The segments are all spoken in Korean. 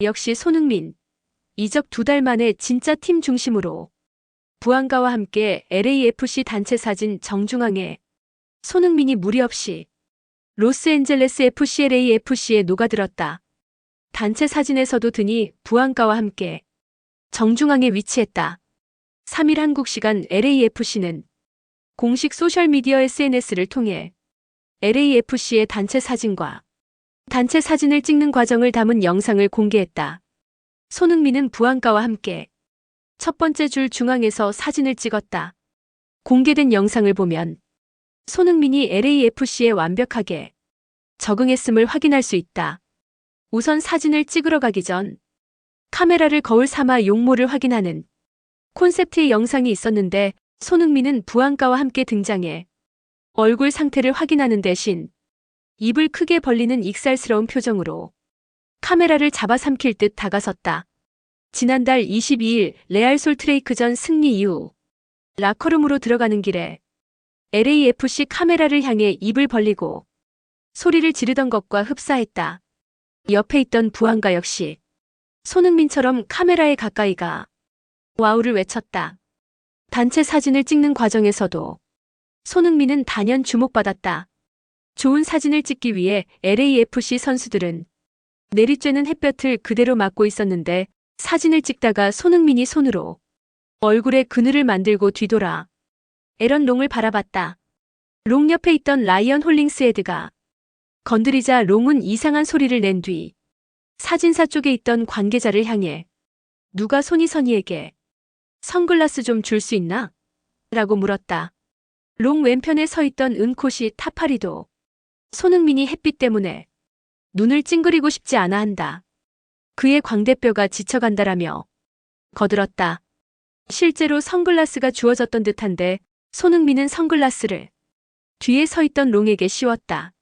역시 손흥민. 이적 두 달 만에 진짜 팀 중심으로. 부안가와 함께 LAFC 단체 사진 정중앙에 손흥민이 무리 없이 로스앤젤레스 FC LAFC에 녹아들었다. 단체 사진에서도 드니 부안가와 함께 정중앙에 위치했다. 3일 한국 시간 LAFC는 공식 소셜미디어 SNS를 통해 LAFC의 단체 사진과 단체 사진을 찍는 과정을 담은 영상을 공개했다. 손흥민은 부안가와 함께 첫 번째 줄 중앙에서 사진을 찍었다. 공개된 영상을 보면 손흥민이 LAFC에 완벽하게 적응했음을 확인할 수 있다. 우선 사진을 찍으러 가기 전 카메라를 거울 삼아 용모를 확인하는 콘셉트의 영상이 있었는데 손흥민은 부안가와 함께 등장해 얼굴 상태를 확인하는 대신 입을 크게 벌리는 익살스러운 표정으로 카메라를 잡아삼킬 듯 다가섰다. 지난달 22일 레알 솔트레이크전 승리 이후 라커룸으로 들어가는 길에 LAFC 카메라를 향해 입을 벌리고 소리를 지르던 것과 흡사했다. 옆에 있던 부안가 역시 손흥민처럼 카메라에 가까이 가 와우를 외쳤다. 단체 사진을 찍는 과정에서도 손흥민은 단연 주목받았다. 좋은 사진을 찍기 위해 LAFC 선수들은 내리쬐는 햇볕을 그대로 맞고 있었는데 사진을 찍다가 손흥민이 손으로 얼굴에 그늘을 만들고 뒤돌아 에런 롱을 바라봤다. 롱 옆에 있던 라이언 홀링스헤드가 건드리자 롱은 이상한 소리를 낸 뒤 사진사 쪽에 있던 관계자를 향해 누가 손이 선이에게 선글라스 좀 줄 수 있나? 라고 물었다. 롱 왼편에 서 있던 은코시 타파리도 손흥민이 햇빛 때문에 눈을 찡그리고 싶지 않아 한다. 그의 광대뼈가 지쳐간다라며 거들었다. 실제로 선글라스가 주어졌던 듯한데 손흥민은 선글라스를 뒤에 서 있던 롱에게 씌웠다.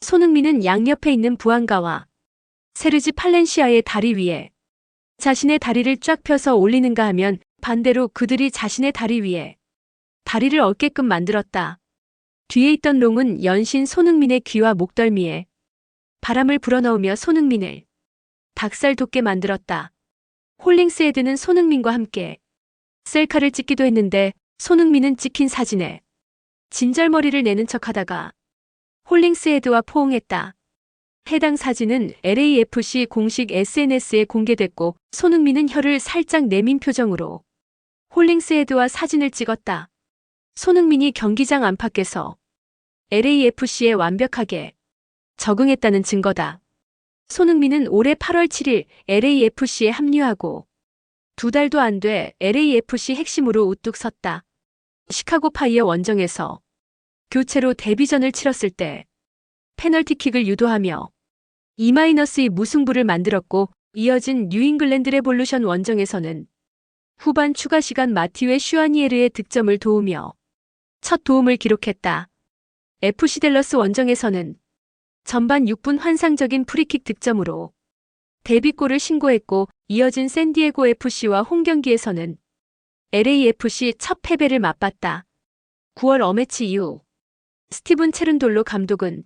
손흥민은 양옆에 있는 부안가와 세르지 팔렌시아의 다리 위에 자신의 다리를 쫙 펴서 올리는가 하면 반대로 그들이 자신의 다리 위에 다리를 얹게끔 만들었다. 뒤에 있던 롱은 연신 손흥민의 귀와 목덜미에 바람을 불어넣으며 손흥민을 닭살 돋게 만들었다. 홀링스헤드는 손흥민과 함께 셀카를 찍기도 했는데 손흥민은 찍힌 사진에 진절머리를 내는 척 하다가 홀링스헤드와 포옹했다. 해당 사진은 LAFC 공식 SNS에 공개됐고 손흥민은 혀를 살짝 내민 표정으로 홀링스헤드와 사진을 찍었다. 손흥민이 경기장 안팎에서 LAFC에 완벽하게 적응했다는 증거다. 손흥민은 올해 8월 7일 LAFC에 합류하고 두 달도 안 돼 LAFC 핵심으로 우뚝 섰다. 시카고 파이어 원정에서 교체로 데뷔전을 치렀을 때 페널티킥을 유도하며 2-2 무승부를 만들었고 이어진 뉴잉글랜드 레볼루션 원정에서는 후반 추가 시간 마티웨 슈아니에르의 득점을 도우며 첫 도움을 기록했다. FC 델러스 원정에서는 전반 6분 환상적인 프리킥 득점으로 데뷔골을 신고했고 이어진 샌디에고 FC와 홈경기에서는 LAFC 첫 패배를 맛봤다. 9월 어매치 이후 스티븐 체른돌로 감독은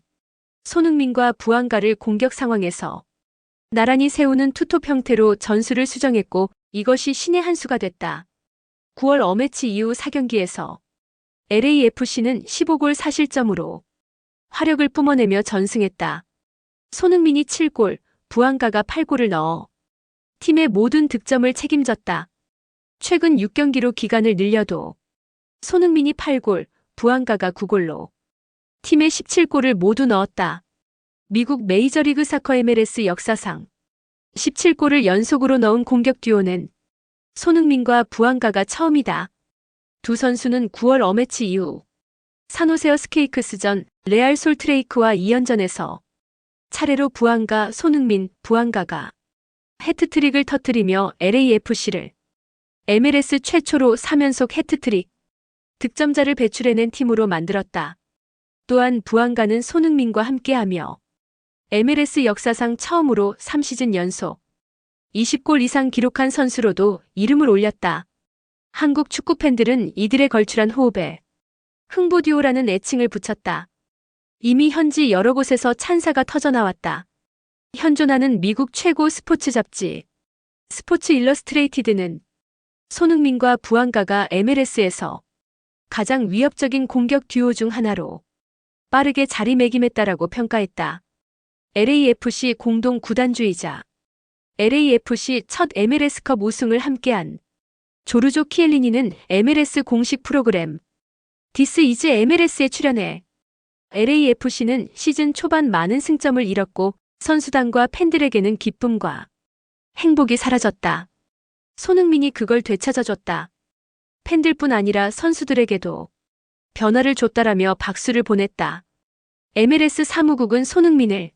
손흥민과 부안가를 공격 상황에서 나란히 세우는 투톱 형태로 전술을 수정했고 이것이 신의 한 수가 됐다. 9월 어매치 이후 4경기에서 LAFC는 15골 4실점으로 화력을 뿜어내며 전승했다. 손흥민이 7골, 부안가가 8골을 넣어 팀의 모든 득점을 책임졌다. 최근 6경기로 기간을 늘려도 손흥민이 8골, 부안가가 9골로 팀의 17골을 모두 넣었다. 미국 메이저리그 사커 MLS 역사상 17골을 연속으로 넣은 공격 듀오는 손흥민과 부안가가 처음이다. 두 선수는 9월 어매치 이후 산호세어 스케이크스전 레알 솔트레이크와 2연전에서 차례로 부안가, 손흥민, 부안가가 해트트릭을 터뜨리며 LAFC를 MLS 최초로 3연속 해트트릭 득점자를 배출해낸 팀으로 만들었다. 또한 부안가는 손흥민과 함께하며 MLS 역사상 처음으로 3시즌 연속 20골 이상 기록한 선수로도 이름을 올렸다. 한국 축구 팬들은 이들의 걸출한 호흡에 흥부듀오라는 애칭을 붙였다. 이미 현지 여러 곳에서 찬사가 터져나왔다. 현존하는 미국 최고 스포츠 잡지 스포츠 일러스트레이티드는 손흥민과 부안가가 MLS에서 가장 위협적인 공격 듀오 중 하나로 빠르게 자리매김했다라고 평가했다. LAFC 공동 구단주이자 LAFC 첫 MLS컵 우승을 함께한 조르조 키엘리니는 MLS 공식 프로그램 디스 이즈 MLS에 출연해 LAFC는 시즌 초반 많은 승점을 잃었고 선수단과 팬들에게는 기쁨과 행복이 사라졌다. 손흥민이 그걸 되찾아줬다. 팬들뿐 아니라 선수들에게도 변화를 줬다라며 박수를 보냈다. MLS 사무국은 손흥민을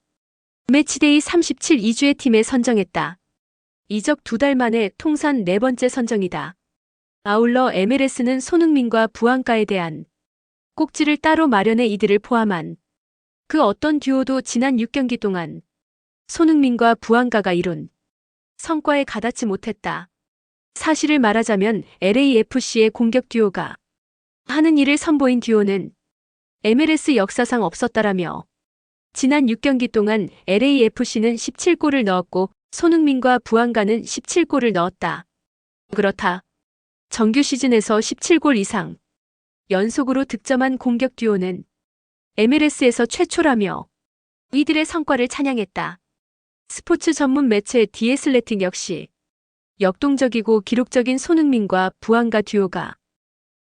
매치데이 37 2주의 팀에 선정했다. 이적 두 달 만에 통산 네 번째 선정이다. 아울러 MLS는 손흥민과 부안가에 대한 꼭지를 따로 마련해 이들을 포함한 그 어떤 듀오도 지난 6경기 동안 손흥민과 부안가가 이룬 성과에 가닿지 못했다. 사실을 말하자면 LAFC의 공격 듀오가 하는 일을 선보인 듀오는 MLS 역사상 없었다라며 지난 6경기 동안 LAFC는 17골을 넣었고 손흥민과 부안가는 17골을 넣었다. 그렇다. 정규 시즌에서 17골 이상 연속으로 득점한 공격 듀오는 MLS에서 최초라며 이들의 성과를 찬양했다. 스포츠 전문 매체 디에슬레틱 역시 역동적이고 기록적인 손흥민과 부안가 듀오가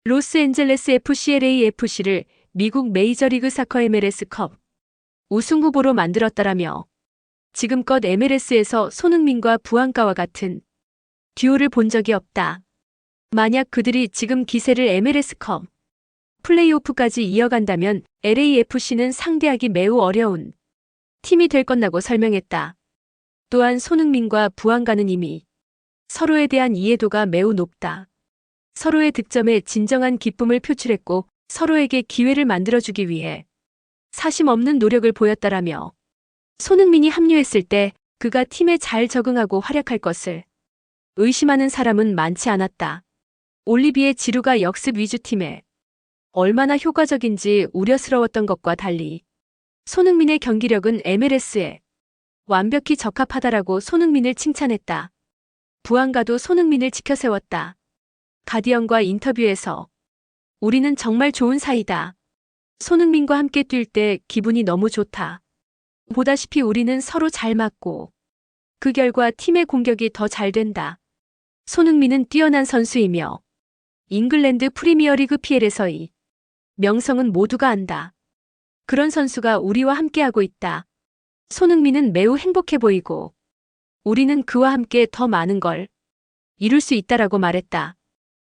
로스앤젤레스 FCLAFC를 미국 메이저리그 사커 MLS컵 우승 후보로 만들었다라며 지금껏 MLS에서 손흥민과 부안가와 같은 듀오를 본 적이 없다. 만약 그들이 지금 기세를 MLS컵 플레이오프까지 이어간다면 LAFC는 상대하기 매우 어려운 팀이 될 것나고 설명했다. 또한 손흥민과 부안가는 이미 서로에 대한 이해도가 매우 높다. 서로의 득점에 진정한 기쁨을 표출했고 서로에게 기회를 만들어주기 위해 사심 없는 노력을 보였다라며 손흥민이 합류했을 때 그가 팀에 잘 적응하고 활약할 것을 의심하는 사람은 많지 않았다. 올리비에 지루가 역습 위주 팀에 얼마나 효과적인지 우려스러웠던 것과 달리 손흥민의 경기력은 MLS에 완벽히 적합하다라고 손흥민을 칭찬했다. 부안가도 손흥민을 지켜세웠다. 가디언과 인터뷰에서 우리는 정말 좋은 사이다. 손흥민과 함께 뛸 때 기분이 너무 좋다. 보다시피 우리는 서로 잘 맞고 그 결과 팀의 공격이 더 잘 된다. 손흥민은 뛰어난 선수이며 잉글랜드 프리미어리그 PL에서의 명성은 모두가 안다. 그런 선수가 우리와 함께하고 있다. 손흥민은 매우 행복해 보이고 우리는 그와 함께 더 많은 걸 이룰 수 있다라고 말했다.